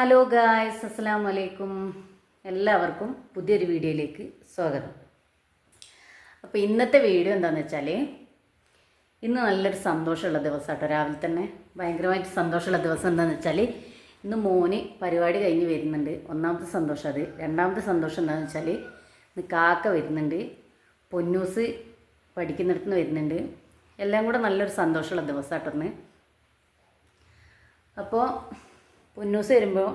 Hello guys അസ്സലാമു വലൈക്കും എല്ലാവർക്കും പുതിയൊരു വീഡിയോയിലേക്ക് സ്വാഗതം. അപ്പോൾ ഇന്നത്തെ വീഡിയോ എന്താണെന്ന് വെച്ചാൽ ഇന്ന് നല്ലൊരു സന്തോഷമുള്ള ദിവസം കേട്ടോ രാവിലെ തന്നെ ഭയങ്കരമായിട്ട് സന്തോഷമുള്ള ദിവസം എന്താണെന്ന് വെച്ചാൽ ഇന്ന് മോന് പരിപാടി കഴിഞ്ഞ് വരുന്നുണ്ട്. ഒന്നാമത്തെ സന്തോഷം അത്. രണ്ടാമത്തെ സന്തോഷം എന്താണെന്ന് വെച്ചാൽ ഇന്ന് കാക്ക വരുന്നുണ്ട്. പൊന്നൂസ് പഠിക്കുന്നിടത്ത് നിന്ന് വരുന്നുണ്ട്. എല്ലാം കൂടെ നല്ലൊരു സന്തോഷമുള്ള ദിവസം കേട്ടോ അപ്പോൾ പുന്നൂസ് വരുമ്പോൾ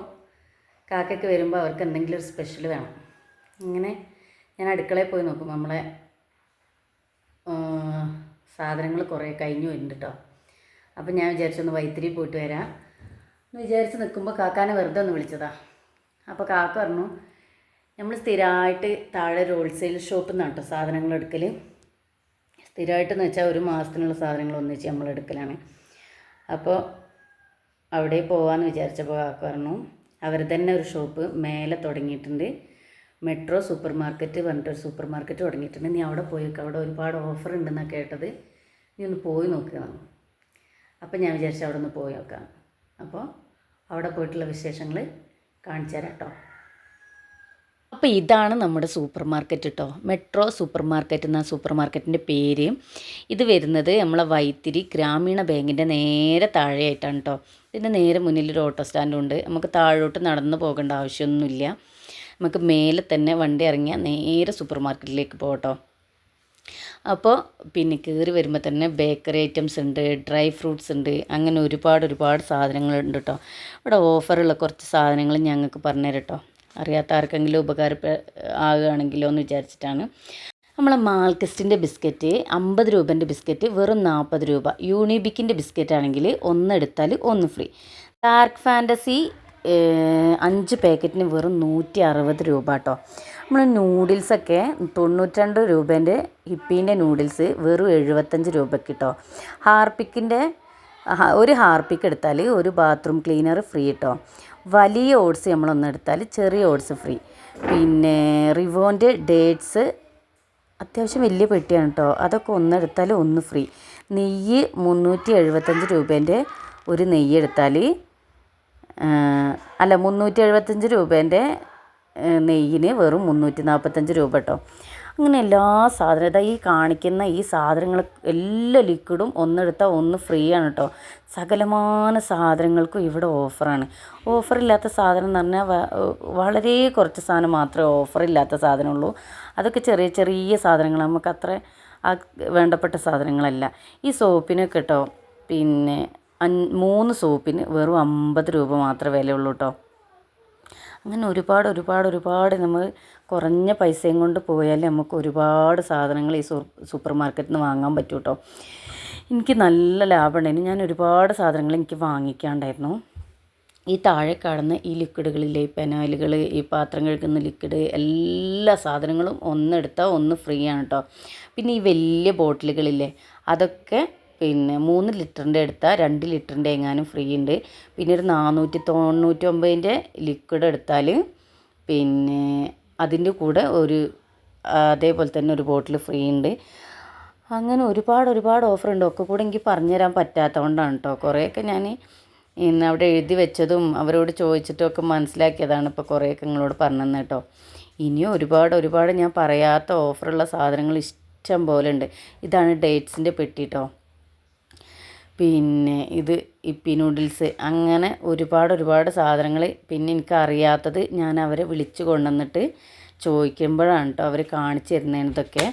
കാക്കയ്ക്ക് വരുമ്പോൾ അവർക്ക് എന്തെങ്കിലും ഒരു സ്പെഷ്യൽ വേണം. ഇങ്ങനെ ഞാൻ അടുക്കളയിൽ പോയി നോക്കും. നമ്മളെ സാധനങ്ങൾ കുറേ കഴിഞ്ഞു വരുന്നുണ്ട് കേട്ടോ അപ്പം ഞാൻ വിചാരിച്ചൊന്ന് വൈത്തിരി പോയിട്ട് വരാം എന്ന് വിചാരിച്ച് നിൽക്കുമ്പോൾ കാക്കാനെ വെറുതെ ഒന്ന് വിളിച്ചതാ. അപ്പോൾ കാക്ക പറഞ്ഞു നമ്മൾ സ്ഥിരമായിട്ട് താഴെ ഹോൾസെയിൽ ഷോപ്പിൽ നിന്നാണ് കേട്ടോ സാധനങ്ങൾ എടുക്കൽ സ്ഥിരമായിട്ടെന്ന് വെച്ചാൽ ഒരു മാസത്തിനുള്ള സാധനങ്ങൾ ഒന്നിച്ച് നമ്മൾ എടുക്കലാണ്. അപ്പോൾ അവിടെ പോകാമെന്ന് വിചാരിച്ചപ്പോൾ കാക്ക പറഞ്ഞു അവർ തന്നെ ഒരു ഷോപ്പ് മേലെ തുടങ്ങിയിട്ടുണ്ട്. മെട്രോ സൂപ്പർ മാർക്കറ്റ് പറഞ്ഞിട്ടൊരു സൂപ്പർ മാർക്കറ്റ് തുടങ്ങിയിട്ടുണ്ട്. നീ അവിടെ പോയി അവിടെ ഒരുപാട് ഓഫർ ഉണ്ടെന്നാണ് കേട്ടത്. നീ ഒന്ന് പോയി നോക്കുക അപ്പം ഞാൻ വിചാരിച്ചു അവിടെ ഒന്ന് പോയി നോക്കാം. അപ്പോൾ അവിടെ പോയിട്ടുള്ള വിശേഷങ്ങൾ കാണിച്ചു തരാം കേട്ടോ. അപ്പോൾ ഇതാണ് നമ്മുടെ സൂപ്പർ മാർക്കറ്റ് കേട്ടോ. മെട്രോ സൂപ്പർ മാർക്കറ്റ് എന്ന സൂപ്പർ മാർക്കറ്റിന്റെ പേര്. ഇത് വരുന്നത് നമ്മളെ വൈത്തിരി ഗ്രാമീണ ബാങ്കിന്റെ നേരെ താഴെയായിട്ടാണ് കേട്ടോ. ഇതിന്റെ നേരെ മുന്നിൽ ഒരു ഓട്ടോ സ്റ്റാൻഡും ഉണ്ട് നമുക്ക് താഴോട്ട് നടന്നു പോകേണ്ട ആവശ്യമൊന്നുമില്ല. നമുക്ക് മേലെ തന്നെ വണ്ടി ഇറങ്ങിയാൽ നേരെ സൂപ്പർ മാർക്കറ്റിലേക്ക് പോകട്ടോ. അപ്പോൾ പിന്നെ കയറി വരുമ്പോൾ തന്നെ ബേക്കറി ഐറ്റംസ് ഉണ്ട് ഡ്രൈ ഫ്രൂട്ട്സ് ഉണ്ട് അങ്ങനെ ഒരുപാട് ഒരുപാട് സാധനങ്ങളുണ്ട് കേട്ടോ ഇവിടെ ഓഫറുള്ള കുറച്ച് സാധനങ്ങൾ ഞങ്ങൾക്ക് പറഞ്ഞുതരട്ടോ. അറിയാത്ത ആർക്കെങ്കിലും ഉപകാരപ്പെ ആകുകയാണെങ്കിലോ എന്ന് വിചാരിച്ചിട്ടാണ്. നമ്മളെ മാൽക്കസ്റ്റിന്റെ ബിസ്ക്കറ്റ് അമ്പത് രൂപേന്റെ ബിസ്ക്കറ്റ് വെറും നാൽപ്പത് രൂപ. യൂണിബിക്കിന്റെ ബിസ്ക്കറ്റ് ആണെങ്കിൽ ഒന്നെടുത്താൽ ഒന്ന് ഫ്രീ. ഡാർക്ക് ഫാന്റസി അഞ്ച് പാക്കറ്റിന് വെറും നൂറ്റി അറുപത് രൂപ കേട്ടോ നമ്മൾ നൂഡിൽസൊക്കെ തൊണ്ണൂറ്റിരണ്ട് രൂപേന്റെ ഹിപ്പീന്റെ നൂഡിൽസ് വെറും എഴുപത്തഞ്ച് രൂപയ്ക്ക് കേട്ടോ ഹാർപ്പിക്കിന്റെ ഒരു ഹാർപ്പിക്ക് എടുത്താൽ ഒരു ബാത്റൂം ക്ലീനർ ഫ്രീ കേട്ടോ വലിയ ഓട്സ് നമ്മളൊന്ന് എടുത്താൽ ചെറിയ ഓട്സ് ഫ്രീ. പിന്നെ റിവോന്റെ ഡേറ്റ്സ് അത്യാവശ്യം വലിയ പെട്ടിയാണ് കേട്ടോ അതൊക്കെ ഒന്നെടുത്താൽ ഒന്ന് ഫ്രീ നെയ്യ് മുന്നൂറ്റി എഴുപത്തഞ്ച് രൂപേന്റെ ഒരു നെയ്യ് എടുത്താൽ അല്ല മുന്നൂറ്റി എഴുപത്തഞ്ച് രൂപേന്റെ നെയ്യിന് വെറും മുന്നൂറ്റി നാൽപ്പത്തഞ്ച് രൂപ കേട്ടോ അങ്ങനെ എല്ലാ സാധനം ഇതാ ഈ കാണിക്കുന്ന ഈ സാധനങ്ങൾ എല്ലാ ലിക്വിഡും ഒന്നെടുത്താൽ ഒന്ന് ഫ്രീ ആണ് കേട്ടോ സകലമാന സാധനങ്ങൾക്കും ഇവിടെ ഓഫറാണ്. ഓഫറില്ലാത്ത സാധനം എന്ന് പറഞ്ഞാൽ വളരെ കുറച്ച് സാധനം മാത്രമേ ഓഫറില്ലാത്ത സാധനമുള്ളൂ. അതൊക്കെ ചെറിയ ചെറിയ സാധനങ്ങൾ നമുക്ക് അത്ര വേണ്ടപ്പെട്ട സാധനങ്ങളല്ല. ഈ സോപ്പിനൊക്കെ കേട്ടോ പിന്നെ മൂന്ന് സോപ്പിന് വെറും അമ്പത് രൂപ മാത്രമേ വിലയുള്ളൂ കേട്ടോ അങ്ങനെ ഒരുപാട് ഒരുപാട് ഒരുപാട് നമ്മൾ കുറഞ്ഞ പൈസയും കൊണ്ട് പോയാൽ നമുക്ക് ഒരുപാട് സാധനങ്ങൾ ഈ സൂപ്പർ മാർക്കറ്റിൽ നിന്ന് വാങ്ങാൻ പറ്റും കേട്ടോ എനിക്ക് നല്ല ലാഭമുണ്ടായിരുന്നു ഞാൻ ഒരുപാട് സാധനങ്ങൾ എനിക്ക് വാങ്ങിക്കാണ്ടായിരുന്നു. ഈ താഴെ കാണുന്ന ഈ ലിക്വിഡുകളിലെ ഈ പെനാലുകൾ ഈ പാത്രം കഴുകുന്ന ലിക്വിഡ് എല്ലാ സാധനങ്ങളും ഒന്നെടുത്താൽ ഒന്ന് ഫ്രീ ആണ് കേട്ടോ പിന്നെ ഈ വലിയ ബോട്ടിലുകളില്ലേ? അതൊക്കെ പിന്നെ മൂന്ന് ലിറ്ററിന്റെ എടുത്താൽ രണ്ട് ലിറ്ററിന്റെ എങ്ങാനും ഫ്രീ ഉണ്ട്. പിന്നെ ഒരു നാനൂറ്റി തൊണ്ണൂറ്റൊമ്പതിന്റെ ലിക്വിഡ് എടുത്താൽ പിന്നെ അതിന്റെ കൂടെ ഒരു അതേപോലെ തന്നെ ഒരു ബോട്ടിൽ ഫ്രീ ഉണ്ട്. അങ്ങനെ ഒരുപാട് ഒരുപാട് ഓഫർ ഉണ്ട്. ഒക്കെ കൂടെ എനിക്ക് പറഞ്ഞുതരാൻ പറ്റാത്തതുകൊണ്ടാണ് കേട്ടോ കുറേയൊക്കെ ഞാൻ ഇന്ന് അവിടെ എഴുതി വെച്ചതും അവരോട് ചോദിച്ചിട്ടും ഒക്കെ മനസ്സിലാക്കിയതാണ് ഇപ്പോൾ കുറേയൊക്കെ നിങ്ങളോട് പറഞ്ഞു കേട്ടോ. ഇനിയും ഒരുപാട് ഒരുപാട് ഞാൻ പറയാത്ത ഓഫറുള്ള സാധനങ്ങൾ ഇഷ്ടം പോലെ ഉണ്ട്. ഇതാണ് ഡേറ്റ്സിന്റെ പെട്ടി കേട്ടോ പിന്നെ ഇത് ഇപ്പി നൂഡിൽസ്. അങ്ങനെ ഒരുപാട് ഒരുപാട് സാധനങ്ങൾ പിന്നെ എനിക്ക് അറിയാത്തത് ഞാൻ അവരെ വിളിച്ച് കൊണ്ടുവന്നിട്ട് ചോദിക്കുമ്പോഴാണ് കേട്ടോ അവർ കാണിച്ചു തരുന്നതാണ്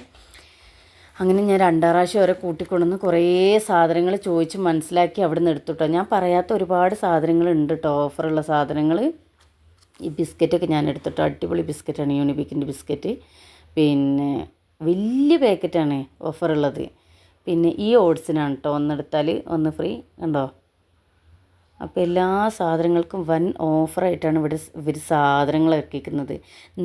അങ്ങനെ ഞാൻ രണ്ടാം പ്രാവശ്യം അവരെ കൂട്ടിക്കൊണ്ടുവന്ന് കുറേ സാധനങ്ങൾ ചോദിച്ച് മനസ്സിലാക്കി അവിടെ നിന്ന് എടുത്തുട്ടോ ഞാൻ പറയാത്ത ഒരുപാട് സാധനങ്ങൾ ഉണ്ട് കേട്ടോ ഓഫറുള്ള സാധനങ്ങൾ. ഈ ബിസ്ക്കറ്റൊക്കെ ഞാൻ എടുത്തിട്ടോ അടിപൊളി ബിസ്ക്കറ്റാണ് യൂണിബിക്കിന്റെ ബിസ്ക്കറ്റ്. പിന്നെ വലിയ പാക്കറ്റാണ് ഓഫറുള്ളത്. പിന്നെ ഈ ഓട്സിനാണ് കേട്ടോ ഒന്നെടുത്താൽ ഒന്ന് ഫ്രീ ഉണ്ടോ അപ്പോൾ എല്ലാ സാധനങ്ങൾക്കും വൻ ഓഫറായിട്ടാണ് ഇവിടെ ഇവർ സാധനങ്ങൾ ഇറക്കിക്കുന്നത്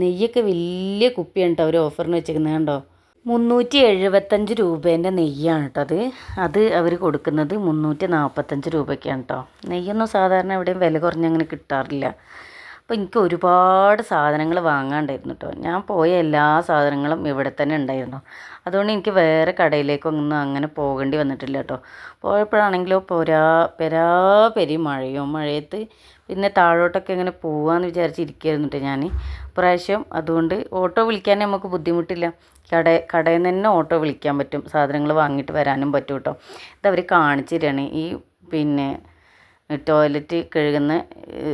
നെയ്യൊക്കെ വലിയ കുപ്പിയാണ് കേട്ടോ അവർ ഓഫറിന് വെച്ചിരിക്കുന്നത് കണ്ടോ? മുന്നൂറ്റി എഴുപത്തഞ്ച് രൂപേന്റെ നെയ്യാണ് കേട്ടോ അത്. അത് അവർ കൊടുക്കുന്നത് മുന്നൂറ്റി നാൽപ്പത്തഞ്ച് രൂപയ്ക്കാണ് കേട്ടോ നെയ്യൊന്നും സാധാരണ എവിടെയും വില കുറഞ്ഞങ്ങനെ കിട്ടാറില്ല. അപ്പോൾ എനിക്ക് ഒരുപാട് സാധനങ്ങൾ വാങ്ങാണ്ടായിരുന്നു കേട്ടോ ഞാൻ പോയ എല്ലാ സാധനങ്ങളും ഇവിടെ തന്നെ ഉണ്ടായിരുന്നു. അതുകൊണ്ട് എനിക്ക് വേറെ കടയിലേക്കൊന്നും അങ്ങനെ പോകേണ്ടി വന്നിട്ടില്ല കേട്ടോ പോയപ്പോഴാണെങ്കിലോ പോരാ പെരാ പെരി മഴയോ? മഴയത്ത് പിന്നെ താഴോട്ടൊക്കെ ഇങ്ങനെ പോവാമെന്ന് വിചാരിച്ചിരിക്കുകയായിരുന്നു കേട്ടോ ഞാൻ പ്രാവശ്യം അതുകൊണ്ട് ഓട്ടോ വിളിക്കാൻ നമുക്ക് ബുദ്ധിമുട്ടില്ല. കട കടയിൽ നിന്ന് തന്നെ ഓട്ടോ വിളിക്കാൻ പറ്റും. സാധനങ്ങൾ വാങ്ങിയിട്ട് വരാനും പറ്റും കേട്ടോ ഇതവർ കാണിച്ചു തരികയാണ് ഈ പിന്നെ ടോയ്ലറ്റ് കഴുകുന്ന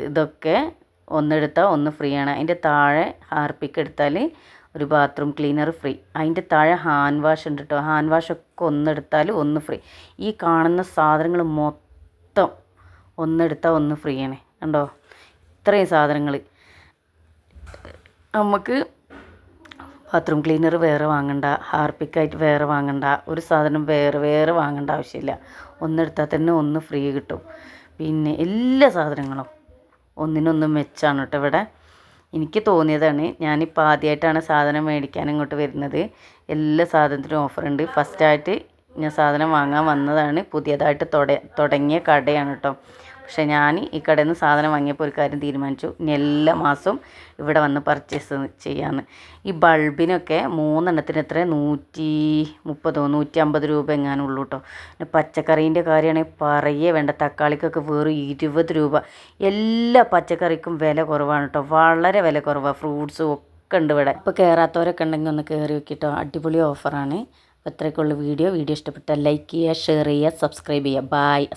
ഇതൊക്കെ ഒന്നെടുത്താൽ ഒന്ന് ഫ്രീ ആണ് അതിന്റെ താഴെ ഹാർപ്പിക്ക് എടുത്താൽ ഒരു ബാത്റൂം ക്ലീനർ ഫ്രീ. അതിന്റെ താഴെ ഹാൻഡ് വാഷ് ഉണ്ട് കേട്ടോ ഹാൻഡ് വാഷൊക്കെ ഒന്നെടുത്താൽ ഒന്ന് ഫ്രീ. ഈ കാണുന്ന സാധനങ്ങൾ മൊത്തം ഒന്നെടുത്താൽ ഒന്ന് ഫ്രീ ആണ് കണ്ടോ? ഇത്രയും സാധനങ്ങൾ നമുക്ക് ബാത്റൂം ക്ലീനർ വേറെ വാങ്ങണ്ട. ഹാർപ്പിക്കായിട്ട് വേറെ വാങ്ങണ്ട. ഒരു സാധനം വേറെ വേറെ വാങ്ങേണ്ട ആവശ്യമില്ല. ഒന്നെടുത്താൽ തന്നെ ഒന്ന് ഫ്രീ കിട്ടും. പിന്നെ എല്ലാ സാധനങ്ങളും ഒന്നിനൊന്നും മെച്ചാണ് കേട്ടോ ഇവിടെ. എനിക്ക് തോന്നിയതാണ് ഞാനിപ്പോൾ ആദ്യമായിട്ടാണ് സാധനം മേടിക്കാൻ ഇങ്ങോട്ട് വരുന്നത്. എല്ലാ സാധനത്തിനും ഓഫറുണ്ട്. ഫസ്റ്റായിട്ട് ഞാൻ സാധനം വാങ്ങാൻ വന്നതാണ്. പുതിയതായിട്ട് തുട തുടങ്ങിയ കടയാണ് കേട്ടോ. പക്ഷേ ഞാൻ ഈ കടയിൽ നിന്ന് സാധനം വാങ്ങിയപ്പോൾ ഒരു കാര്യം തീരുമാനിച്ചു. ഇനി എല്ലാ മാസവും ഇവിടെ വന്ന് പർച്ചേസ് ചെയ്യാമെന്ന് ഈ ബൾബിനൊക്കെ മൂന്നെണ്ണത്തിന് എത്ര നൂറ്റി മുപ്പതോ നൂറ്റി അമ്പത് രൂപ എങ്ങാനും ഉള്ളൂ കേട്ടോ പിന്നെ പച്ചക്കറീന്റെ കാര്യമാണെങ്കിൽ പറയേ വേണ്ട. തക്കാളിക്കൊക്കെ വെറും ഇരുപത് രൂപ. എല്ലാ പച്ചക്കറിക്കും വില കുറവാണ് കേട്ടോ വളരെ വില കുറവാണ് ഫ്രൂട്ട്സും ഒക്കെ ഉണ്ട് ഇവിടെ. ഇപ്പോൾ കയറാത്തവരൊക്കെ ഉണ്ടെങ്കിൽ ഒന്ന് കയറി വെക്കിട്ടോ അടിപൊളി ഓഫറാണ് അപ്പോൾ ഇത്രയൊക്കെയുള്ള വീഡിയോ. വീഡിയോ ഇഷ്ടപ്പെട്ടാൽ ലൈക്ക് ചെയ്യുക ഷെയർ ചെയ്യുക സബ്സ്ക്രൈബ് ചെയ്യുക. ബായ്